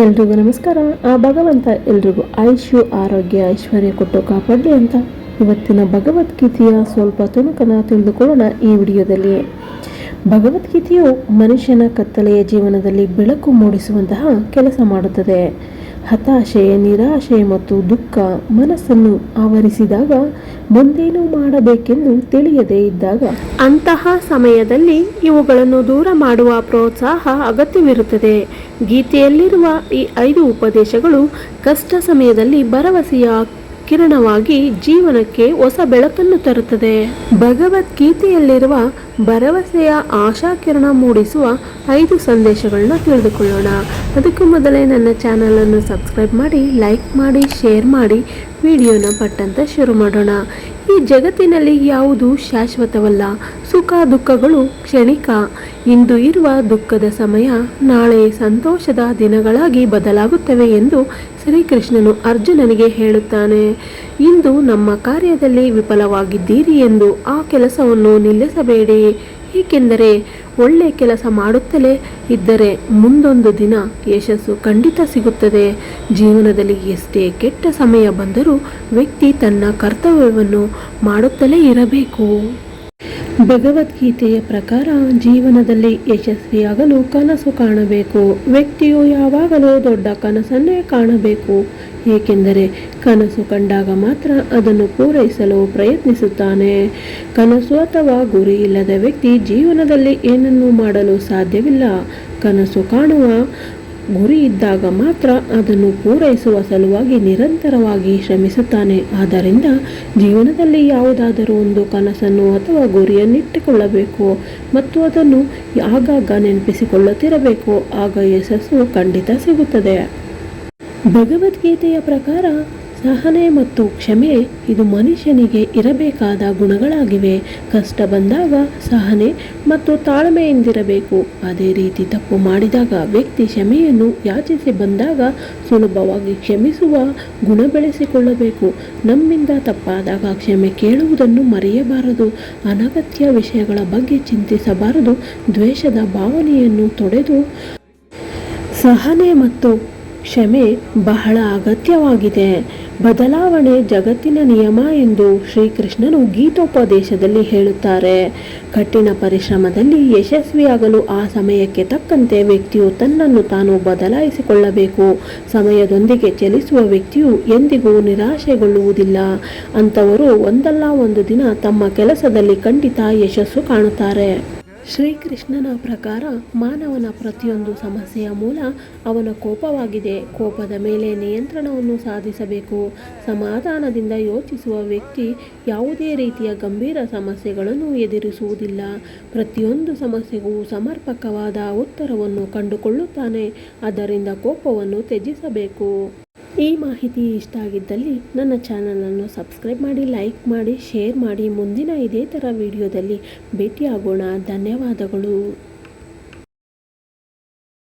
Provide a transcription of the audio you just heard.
ಎಲ್ರಿಗೂ ನಮಸ್ಕಾರ. ಆ, ಭಗವಂತ ಎಲ್ರಿಗೂ ಆಯುಷ್ಯು ಆರೋಗ್ಯ, ಐಶ್ವರ್ಯ ಕೊಟ್ಟು ಕಾಪಾಡಲಿ ಅಂತ ಇವತ್ತಿನ ಭಗವದ್ಗೀತೆಯ ಸ್ವಲ್ಪ ತುಣುಕನ್ನು ತಿಳಿದುಕೊಳ್ಳೋಣ ಈ ವಿಡಿಯೋದಲ್ಲಿ ಭಗವದ್ಗೀತೆಯು ಮನುಷ್ಯನ ಕತ್ತಲೆಯ ಜೀವನದಲ್ಲಿ ಬೆಳಕು ಮೂಡಿಸುವಂತಹ ಕೆಲಸ ಮಾಡುತ್ತದೆ. ಹತಾಶೆ, ನಿರಾಶೆ ಮತ್ತು ದುಃಖ ಮನಸ್ಸನ್ನು ಆವರಿಸಿದಾಗ ಮುಂದೇನು ಮಾಡಬೇಕೆಂದು ತಿಳಿಯದೇ ಇದ್ದಾಗ ಅಂತಹ ಸಮಯದಲ್ಲಿ ಇವುಗಳನ್ನು ದೂರ ಮಾಡುವ ಪ್ರೋತ್ಸಾಹ ಅಗತ್ಯವಿರುತ್ತದೆ. ಗೀತೆಯಲ್ಲಿರುವ ಈ ಐದು ಉಪದೇಶಗಳು ಕಷ್ಟ ಸಮಯದಲ್ಲಿ ಭರವಸೆಯ ಕಿರಣವಾಗಿ ಜೀವನಕ್ಕೆ ಹೊಸ ಬೆಳಕನ್ನು ತರುತ್ತದೆ. ಭಗವದ್ಗೀತೆಯಲ್ಲಿರುವ ಭರವಸೆಯ ಆಶಾಕಿರಣ ಮೂಡಿಸುವ ಐದು ಸಂದೇಶಗಳನ್ನ ತಿಳಿದುಕೊಳ್ಳೋಣ. ಅದಕ್ಕೂ ಮೊದಲೇ ನನ್ನ ಚಾನಲನ್ನು ಸಬ್ಸ್ಕ್ರೈಬ್ ಮಾಡಿ ಲೈಕ್ ಮಾಡಿ ಶೇರ್ ಮಾಡಿ, ವಿಡಿಯೋನ ಪಟ್ಟಂತ ಶುರು ಮಾಡೋಣ. ಈ ಜಗತ್ತಿನಲ್ಲಿ ಯಾವುದು ಶಾಶ್ವತವಲ್ಲ? ಸುಖ, ದುಃಖಗಳು ಕ್ಷಣಿಕ. ಇಂದು ಇರುವ ದುಃಖದ ಸಮಯ ನಾಳೆ ಸಂತೋಷದ ದಿನಗಳಾಗಿ ಬದಲಾಗುತ್ತವೆ ಎಂದು ಶ್ರೀಕೃಷ್ಣನು ಅರ್ಜುನನಿಗೆ ಹೇಳುತ್ತಾನೆ. ಇಂದು ನಮ್ಮ ಕಾರ್ಯದಲ್ಲಿ ವಿಫಲವಾಗಿದ್ದೀರಿ ಎಂದು ಆ ಕೆಲಸವನ್ನು ನಿಲ್ಲಿಸಬೇಡಿ. ಏಕೆಂದರೆ ಒಳ್ಳೆ ಕೆಲಸ ಮಾಡುತ್ತಲೇ ಇದ್ದರೆ ಮುಂದೊಂದು ದಿನ ಯಶಸ್ಸು ಖಂಡಿತ ಸಿಗುತ್ತದೆ. ಜೀವನದಲ್ಲಿ ಎಷ್ಟೇ ಕೆಟ್ಟ ಸಮಯ ಬಂದರೂ ವ್ಯಕ್ತಿ ತನ್ನ ಕರ್ತವ್ಯವನ್ನು ಮಾಡುತ್ತಲೇ ಇರಬೇಕು. ಭಗವದ್ಗೀತೆಯ ಪ್ರಕಾರ ಜೀವನದಲ್ಲಿ ಯಶಸ್ವಿಯಾಗಲು ಕನಸು ಕಾಣಬೇಕು. ವ್ಯಕ್ತಿಯು ಯಾವಾಗಲೂ ದೊಡ್ಡ ಕನಸನ್ನೇ ಕಾಣಬೇಕು. ಏಕೆಂದರೆ ಕನಸು ಕಂಡಾಗ ಮಾತ್ರ ಅದನ್ನು ಪೂರೈಸಲು ಪ್ರಯತ್ನಿಸುತ್ತಾನೆ. ಕನಸು ಅಥವಾ ಗುರಿ ಇಲ್ಲದ ವ್ಯಕ್ತಿ ಜೀವನದಲ್ಲಿ ಏನನ್ನೂ ಮಾಡಲು ಸಾಧ್ಯವಿಲ್ಲ. ಕನಸು ಕಾಣುವ ಗುರಿ ಇದ್ದಾಗ ಮಾತ್ರ ಅದನ್ನು ಪೂರೈಸುವ ಸಲುವಾಗಿ ನಿರಂತರವಾಗಿ ಶ್ರಮಿಸುತ್ತಾನೆ. ಆದ್ದರಿಂದ ಜೀವನದಲ್ಲಿ ಯಾವುದಾದರೂ ಒಂದು ಕನಸನ್ನು ಅಥವಾ ಗುರಿಯನ್ನಿಟ್ಟುಕೊಳ್ಳಬೇಕು ಮತ್ತು ಅದನ್ನು ಆಗಾಗ ನೆನಪಿಸಿಕೊಳ್ಳುತ್ತಿರಬೇಕು. ಆಗ ಯಶಸ್ಸು ಖಂಡಿತ ಸಿಗುತ್ತದೆ. ಭಗವದ್ಗೀತೆಯ ಪ್ರಕಾರ ಸಹನೆ ಮತ್ತು ಕ್ಷಮೆ ಇದು ಮನುಷ್ಯನಿಗೆ ಇರಬೇಕಾದ ಗುಣಗಳಾಗಿವೆ. ಕಷ್ಟ ಬಂದಾಗ ಸಹನೆ ಮತ್ತು ತಾಳ್ಮೆಯಿಂದಿರಬೇಕು. ಅದೇ ರೀತಿ ತಪ್ಪು ಮಾಡಿದಾಗ ವ್ಯಕ್ತಿ ಕ್ಷಮೆಯನ್ನು ಯಾಚಿಸಿ ಬಂದಾಗ ಸುಲಭವಾಗಿ ಕ್ಷಮಿಸುವ ಗುಣ ಬೆಳೆಸಿಕೊಳ್ಳಬೇಕು. ನಮ್ಮಿಂದ ತಪ್ಪಾದಾಗ ಕ್ಷಮೆ ಕೇಳುವುದನ್ನು ಮರೆಯಬಾರದು. ಅನಗತ್ಯ ವಿಷಯಗಳ ಬಗ್ಗೆ ಚಿಂತಿಸಬಾರದು. ದ್ವೇಷದ ಭಾವನೆಯನ್ನು ತೊಡೆದು ಸಹನೆ ಮತ್ತು ಕ್ಷಮೆ ಬಹಳ ಅಗತ್ಯವಾಗಿದೆ. ಬದಲಾವಣೆ ಜಗತ್ತಿನ ನಿಯಮ ಎಂದು ಶ್ರೀಕೃಷ್ಣನು ಗೀತೋಪದೇಶದಲ್ಲಿ ಹೇಳುತ್ತಾರೆ. ಕಠಿಣ ಪರಿಶ್ರಮದಲ್ಲಿ ಯಶಸ್ವಿಯಾಗಲು ಆ ಸಮಯಕ್ಕೆ ತಕ್ಕಂತೆ ವ್ಯಕ್ತಿಯು ತನ್ನನ್ನು ತಾನು ಬದಲಾಯಿಸಿಕೊಳ್ಳಬೇಕು. ಸಮಯದೊಂದಿಗೆ ಚಲಿಸುವ ವ್ಯಕ್ತಿಯು ಎಂದಿಗೂ ನಿರಾಶೆಗೊಳ್ಳುವುದಿಲ್ಲ. ಅಂಥವರು ಒಂದಲ್ಲ ಒಂದು ದಿನ ತಮ್ಮ ಕೆಲಸದಲ್ಲಿ ಖಂಡಿತ ಯಶಸ್ಸು ಕಾಣುತ್ತಾರೆ. ಶ್ರೀಕೃಷ್ಣನ ಪ್ರಕಾರ ಮಾನವನ ಪ್ರತಿಯೊಂದು ಸಮಸ್ಯೆಯ ಮೂಲ ಅವನ ಕೋಪವಾಗಿದೆ. ಕೋಪದ ಮೇಲೆ ನಿಯಂತ್ರಣವನ್ನು ಸಾಧಿಸಬೇಕು. ಸಮಾಧಾನದಿಂದ ಯೋಚಿಸುವ ವ್ಯಕ್ತಿ ಯಾವುದೇ ರೀತಿಯ ಗಂಭೀರ ಸಮಸ್ಯೆಗಳನ್ನು ಎದುರಿಸುವುದಿಲ್ಲ. ಪ್ರತಿಯೊಂದು ಸಮಸ್ಯೆಗೂ ಸಮರ್ಪಕವಾದ ಉತ್ತರವನ್ನು ಕಂಡುಕೊಳ್ಳುತ್ತಾನೆ. ಅದರಿಂದ ಕೋಪವನ್ನು ತ್ಯಜಿಸಬೇಕು. ಈ ಮಾಹಿತಿ ಇಷ್ಟ ಆಗಿದ್ದಲ್ಲಿ ನನ್ನ ಚಾನಲನ್ನು ಸಬ್ಸ್ಕ್ರೈಬ್ ಮಾಡಿ, ಲೈಕ್ ಮಾಡಿ, ಶೇರ್ ಮಾಡಿ. ಮುಂದಿನ ಇದೇ ಥರ ವಿಡಿಯೋದಲ್ಲಿ ಭೇಟಿಯಾಗೋಣ. ಧನ್ಯವಾದಗಳು.